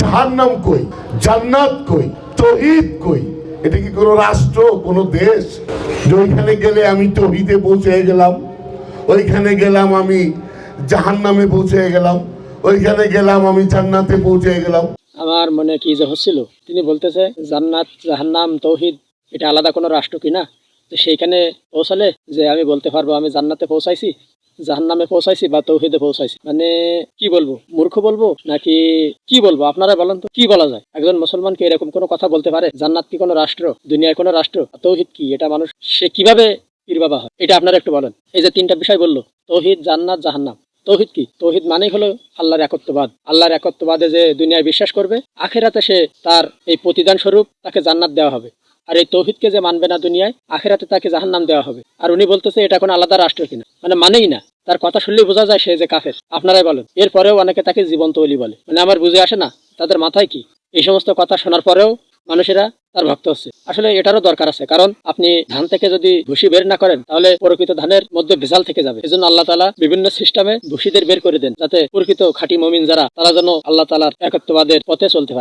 জাহান্নাম কই? জান্নাত কই? তহিদ কই? এটা কি কোনো রাষ্ট্র, কোনো দেশ? যে ওইখানে গেলে আমি তহিদে পৌঁছে গেলাম, ওইখানে গেলাম আমি জাহান্নামে পৌঁছে গেলাম, ওইখানে গেলাম আমি জান্নাতে পৌঁছে গেলাম। আমার মনে কি যে হচ্ছিল? তিনি বলতেছে, জান্নাত, জাহান্নাম, তৌহিদ, এটা আলাদা কোনো রাষ্ট্র কিনা সেইখানে পৌঁছালে যে আমি বলতে পারব, আমি জান্নাতে পৌঁছাইছি। জাহান্নামে পৌঁছাইছি বা তৌহিদে পৌঁছাইছি। মানে কি বলব? মূর্খ বলব? নাকি কি বলব? আপনারা বলেন তো, কি বলা যায়? একজন মুসলমানকে এরকম কোনো কথা বলতে পারে? জান্নাত কি কোনো রাষ্ট্র? দুনিয়ায় কোনো রাষ্ট্র? তৌহিদ কি? এটা মানুষ, সে কীভাবে পীর বাবা হয়? এটা আপনারা একটু বলেন। এই যে তিনটা বিষয় বলল, তৌহিদ, জান্নাত, জাহান্নাম। তৌহিদ কি? তৌহিদ মানেই হলো আল্লাহর একত্ববাদ। আল্লাহর একত্ববাদে যে দুনিয়ায় বিশ্বাস করবে, আখেরাতে সে তার এই প্রতিদান স্বরূপ তাকে জান্নাত দেওয়া হবে। আর এই তৌহিদকে যে মানবে না দুনিয়ায়, আখেরাতে তাকে জাহান্নাম দেওয়া হবে। আর উনি বলতেছে, এটা কোনো আলাদা রাষ্ট্র কিনা? মানে মানেই না। তার কথা শুনলেই বোঝা যায় সে যে কাফের। আপনারাই বলেন। এরপরেও অনেকে তাকে জীবন্ত অলি বলে। মানে আমার বুঝে আসে না, তাদের মাথায় কি? এই সমস্ত কথা শোনার পরেও মানুষেরা তার ভক্ত হচ্ছে। আসলে এটারও দরকার আছে। কারণ আপনি ধান থেকে যদি ভুসি বের না করেন, তাহলে প্রকৃত ধানের মধ্যে ভেজাল থেকে যাবে। এজন্য আল্লাহ তালা বিভিন্ন সিস্টেমে ভুসিদের বের করে দেন, যাতে প্রকৃত খাঁটি মমিন যারা, তারা যেন আল্লাহ তালার একত্ববাদের পথে চলতে পারে।